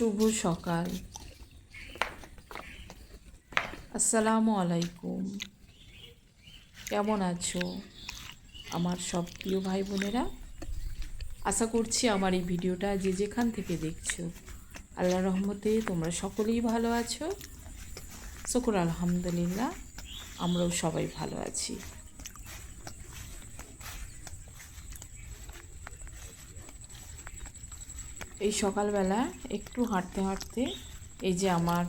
শুভ সকাল। আসসালামু আলাইকুম। কেমন আছো আমার সব প্রিয় ভাই বোনেরা? আশা করছি আমার এই ভিডিওটা যে যেখান থেকে দেখছ আল্লাহ রহমতে তোমরা সকলেই ভালো আছো। শুকুর আলহামদুলিল্লাহ, আমরাও সবাই ভালো আছি। এই সকালবেলা একটু হাঁটতে হাঁটতে এই যে আমার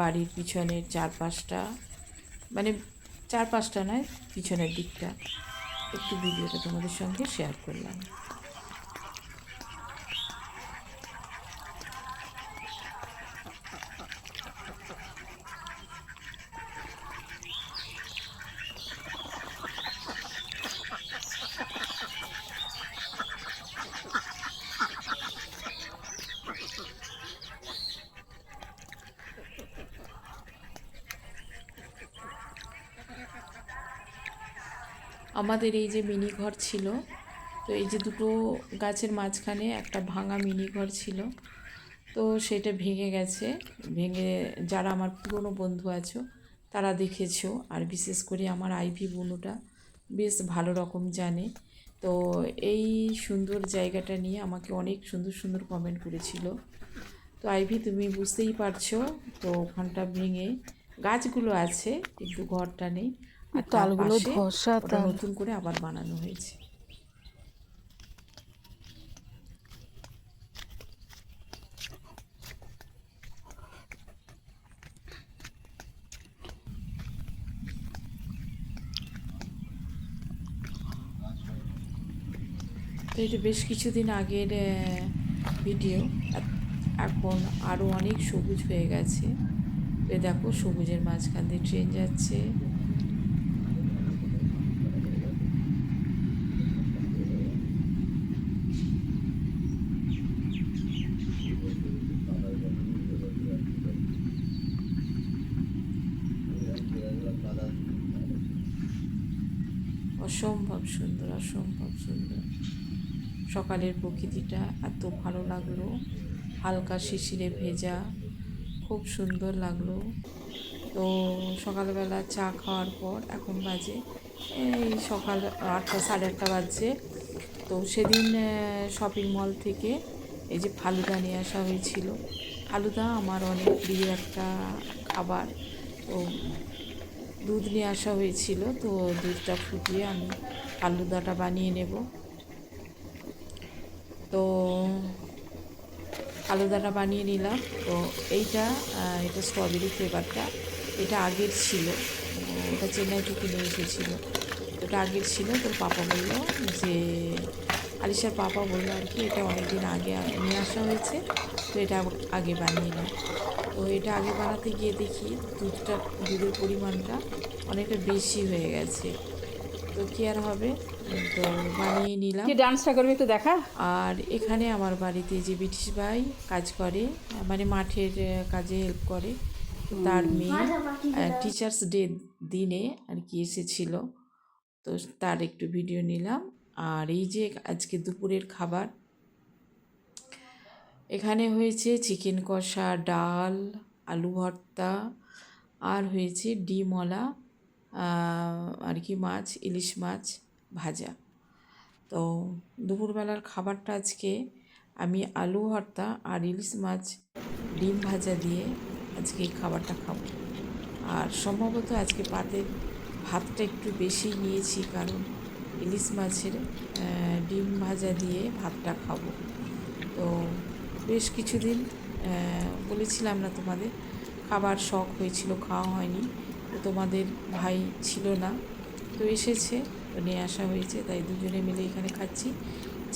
বাড়ির পিছনের চারপাশটা মানে চারপাশটা নয়, পিছনের দিকটা, একটু ভিডিওটা তোমাদের সঙ্গে শেয়ার করলাম। আমাদের এই যে মিনি ঘর ছিল, তো এই যে দুটো গাছের মাঝখানে একটা ভাঙা মিনি ঘর ছিল, তো সেটা ভেঙে গেছে। ভেঙে যারা আমার পুরনো বন্ধু আছো, তারা দেখেছ। আর বিশেষ করে আমার আইভি বুনুটা বেশ ভালো রকম জানে। তো এই সুন্দর জায়গাটা নিয়ে আমাকে অনেক সুন্দর সুন্দর কমেন্ট করেছিল। তো আইভি, তুমি বুঝতেই পারছ, তো ওখানটা ভেঙে গাছগুলো আছে, কিন্তু ঘরটা নেই। আর তার তালগুলো পাশে ধসা তাল নতুন করে আবার বানানো হয়েছে। তো এটা বেশ কিছুদিন আগের ভিডিও এখন আরও অনেক সবুজ হয়ে গেছে। তো দেখো সবুজের মাঝখান দিয়ে ট্রেন যাচ্ছে অসম্ভব সুন্দর, অসম্ভব সুন্দর। সকালের প্রকৃতিটা এত ভালো লাগল। হালকা শিশিরে ভেজা, খুব সুন্দর লাগল। তো সকালবেলা চা খাওয়ার পর এখন বাজে, এই সকাল আটটা, সাড়ে আটটা বাজছে। তো সেদিন শপিং মল থেকে এই যে ফালুদা নিয়ে আসা হয়েছিল। ফালুদা আমার অনেক প্রিয় একটা খাবার। তো দুধ নিয়ে আসা হয়েছিল, তো দুধটা ফুটিয়ে আমি ফালুদাটা বানিয়ে নেব। তো আলুদাটা বানিয়ে নিলাম, তো এইটা এটা স্ট্রবেরি ফ্লেভারটা এটা আগের ছিল এটা চেন্নাই থেকে নিয়ে এসেছিল। এটা আগের ছিল, তো পাপা বলল যে আলিশার পাপা বলল আর কি এটা অনেক দিন আগে নিয়ে আসা হয়েছে তো এটা আগে বানিয়ে নাও তো এটা আগে বানাতে গিয়ে দেখি দুধটা দুধের পরিমাণটা অনেকটা বেশি হয়ে গেছে। তো কি আর হবে? তো বানিয়ে নিলাম। ডান্সটা করবে একটু দেখা? আর এখানে আমার বাড়িতে যে ব্রিটিশ ভাই কাজ করে মানে মাঠের কাজে হেল্প করে তার মেয়ে টিচার্স ডে দিনে আর কি এসেছিল। তো তার একটু ভিডিও নিলাম। আর এই যে আজকে দুপুরের খাবার এখানে হয়েছে চিকেন কষা ডাল আলু ভর্তা আর হয়েছে আহ, আর কি মাছ ইলিশ মাছ ভাজা। তো দুপুরবেলার খাবারটা আজকে আমি আলু ভর্তা আর ইলিশ মাছ ডিম ভাজা দিয়ে আজকে এই খাবারটা খাব। আর সম্ভবত আজকে পাতে ভাতটা একটু বেশি নিয়েছি কারণ ইলিশ মাছের ডিম ভাজা দিয়ে ভাতটা খাব। তো বেশ কিছুদিন বলেছিলাম না তোমাদের, খাবার শখ হয়েছিল, খাওয়া হয়নি। তো তোমাদের ভাই ছিল না। তো এসেছে, তো নিয়ে আসা হয়েছে, তাই দুজনে মিলে এখানে খাচ্ছি।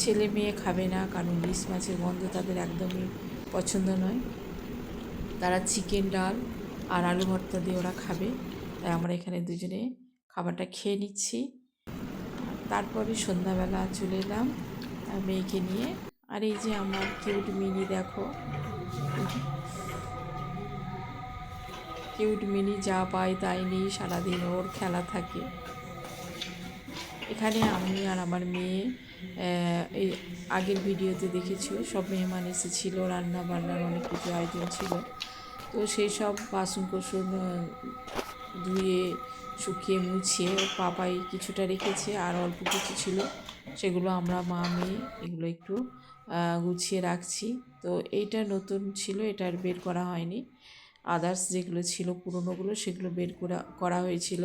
ছেলে মেয়ে খাবে না, কারণ ইলিশ মাছের গন্ধ তাদের একদমই পছন্দ নয়। তারা চিকেন ডাল আর আলু ভর্তা দিয়ে ওরা খাবে। তাই আমরা এখানে দুজনে খাবারটা খেয়ে নিচ্ছি। তারপরে সন্ধ্যাবেলা চলে এলাম মেয়েকে নিয়ে। আর এই যে আমার কিউট মিনি দেখো। কিউট মিনি যা পায় তাই নিয়ে সারাদিন ওর খেলা থাকে। এখানে আমি আর আমার মেয়ে এই আগের ভিডিওতে দেখেছ, সব মেহমান এসেছিল রান্না বান্নার অনেক কিছু আয়োজন ছিল। তো সেই সব বাসন কোসন ধুয়ে, শুকিয়ে, মুছিয়ে পাপাই কিছুটা রেখেছে, আর অল্প কিছু ছিল। সেগুলো আমরা মা, মেয়ে এগুলো একটু গুছিয়ে রাখছি। তো এইটা নতুন ছিল, এটা আর বের করা হয়নি। আদার্স যেগুলো ছিল, পুরনোগুলো, সেগুলো বের করা করা হয়েছিল।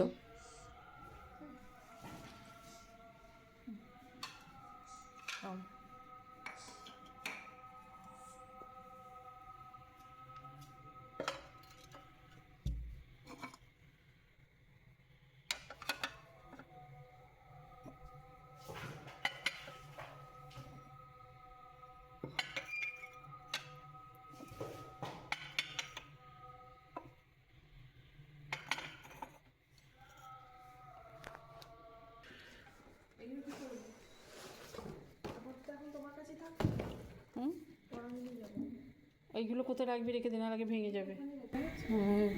এইগুলো কোথায় রাখবি রেখে দিন আগে ভেঙে যাবে। হুম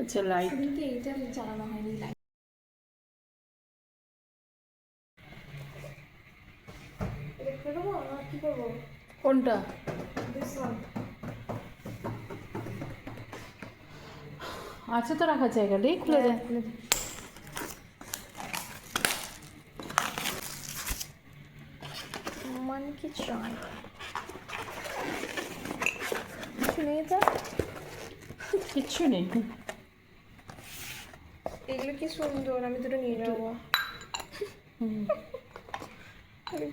আচ্ছা লাইট সেদিনকে এইটা চালানো হয়নি লাইট কোনটা? আছে তো রাখার জায়গা নেই খুলে হ্যাঁ, দেয় খুলে দে। Monkey John. কিছু নেই তো? কিচ্ছু নেই। এগুলো কি সুন্দর আমি দুটো নিয়ে নেব।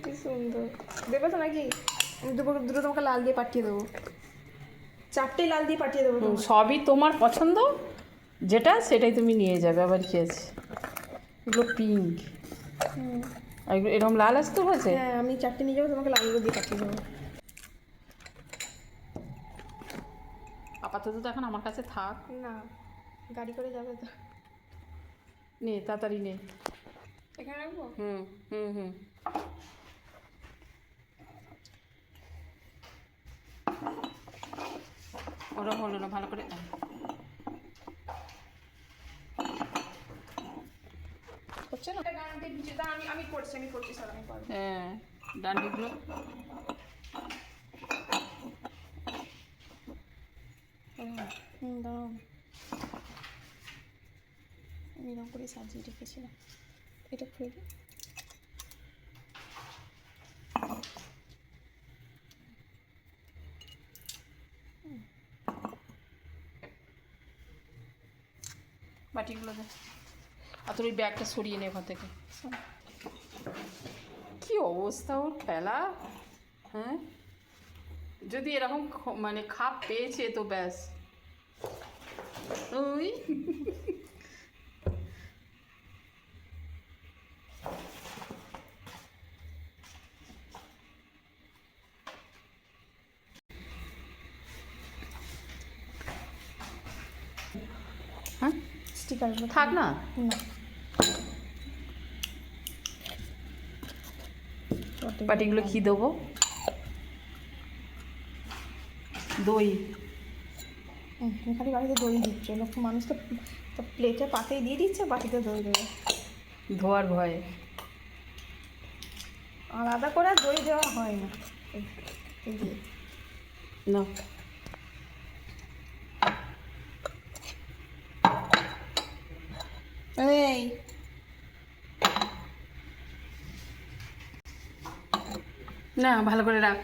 কি সুন্দর। দেবে তো নাকি? আমি দুটো দুটো তোমাকে লাল দিয়ে পাঠিয়ে দেবো। চারটে লাল দিয়ে পাঠিয়ে দেবো সবই তোমার পছন্দ? যেটা সেটাই তুমি নিয়ে যাবে আবার কি আছে? এগুলো পিঙ্ক আর এরকম লাল আসতে হয়েছে হ্যাঁ আমি চারটে নিয়ে যাব তোমাকে লালগুলো দিয়ে পাঠিয়ে দেবো। আপাতত তো এখন আমার কাছে থাক। না গাড়ি করে যাবে তো। নে তাড়াতাড়ি নে। এখানে রাখব? হুম হুম হুম। ওরা হলো না ভালো করে দাও আমি আমি করছি আমি করছি স্যার আমি হ্যাঁ ডান্ডিগুলো হুম দাও আমি এরকম করে সাজিয়ে রেখেছিলাম। এটা খুলে দিই। বাটিগুলো দে। আর তোর ওই ব্যাগটা সরিয়ে নে ওখান থেকে। কি অবস্থা ওর ফেলা হ্যাঁ? যদি এরকম মানে খাপ পেয়েছে তো ব্যাস। ওই। হ্যাঁ? স্টিকার থাক না। না। বাটিগুলো কি দেবো? দই। খালি বাড়িতে দই দিচ্ছ। লোক মানুষ তো প্লেটে পাতেই দিয়ে দিচ্ছে বাটিতে দই দেবে। ধোয়ার ভয়ে। আলাদা করে দই দেওয়া হয়। না। এই না ভালো করে রাখ।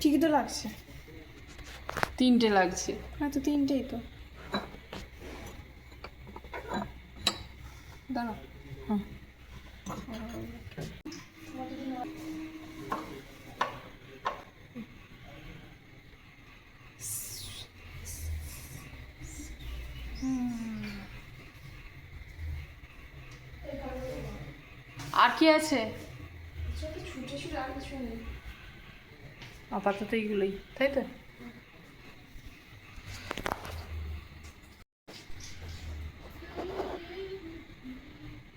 ঠিকই তো লাগছে। তিনটে লাগছে। হ্যাঁ তো তিনটেই তো। দাঁড়াও। হুম। আর কি আছে? ছুটে ছুটে আর কিছু নেই। আপাতত এইগুলোই, তাই তো?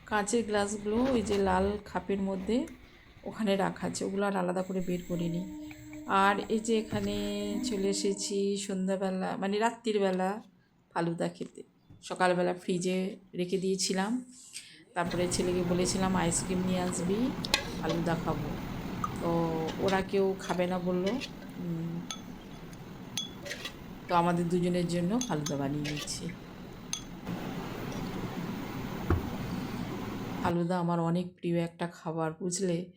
কাঁচের গ্লাসগুলো ওই যে লাল খাপের মধ্যে ওখানে রাখা আছে, ওগুলো আর আলাদা করে বের করিনি। আর এই যে এখানে চলে এসেছি সন্ধ্যাবেলা মানে রাত্রিবেলা ফালুদা খেতে। সকালবেলা ফ্রিজে রেখে দিয়েছিলাম, তারপরে ছেলেকে বলেছিলাম, আইসক্রিম নিয়ে আসবি, ফালুদা খাব। তো ওরা কেউ খাবে না বলল। তো আমাদের দুজনের জন্য ফালুদা বানিয়ে নিচ্ছি। ফালুদা আমার অনেক প্রিয় একটা খাবার, বুঝলে?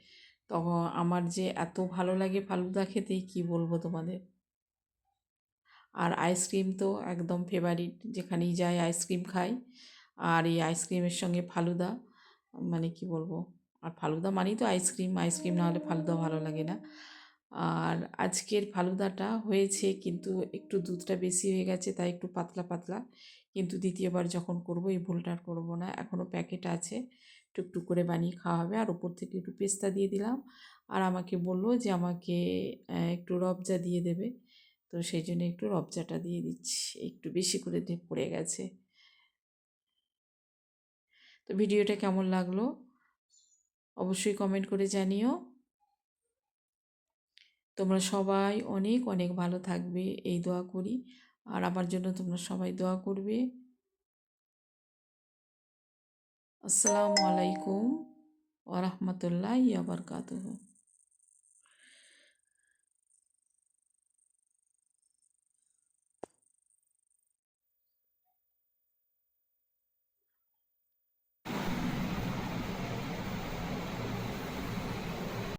তখন আমার যে এত ভালো লাগে ফালুদা খেতে, কি বলব তোমাদের? আর আইসক্রিম তো একদম ফেভারিট যেখানেই যাই আইসক্রিম খাই। আর এই আইসক্রিমের সঙ্গে ফালুদা মানে কি বলব? আর ফালুদা মানেই তো আইসক্রিম। আইসক্রিম না হলে ফালুদা ভালো লাগে না। আর আজকের ফালুদাটা হয়েছে কিন্তু একটু দুধটা বেশি হয়ে গেছে, তাই একটু পাতলা পাতলা। কিন্তু দ্বিতীয়বার যখন করব, এই ভুলটা আর করব না। এখনও প্যাকেট আছে, টুকটুক করে বানিয়ে খাওয়া হবে। আর উপর থেকে একটু পেস্তা দিয়ে দিলাম। আর আমাকে বলল যে আমাকে একটু রবজা দিয়ে দেবে। তো সেই জন্য একটু রবজাটা দিয়ে দিচ্ছি। একটু বেশি করে পড়ে গেছে। তো ভিডিওটা কেমন লাগল? অবশ্যই কমেন্ট করে জানিও। তোমরা সবাই অনেক অনেক ভালো থাকবে, এই দোয়া করি। আর আমার জন্য তোমরা সবাই দোয়া করবে। আসসালামু আলাইকুম ওরহমতুল্লাহ বারকাতুহু।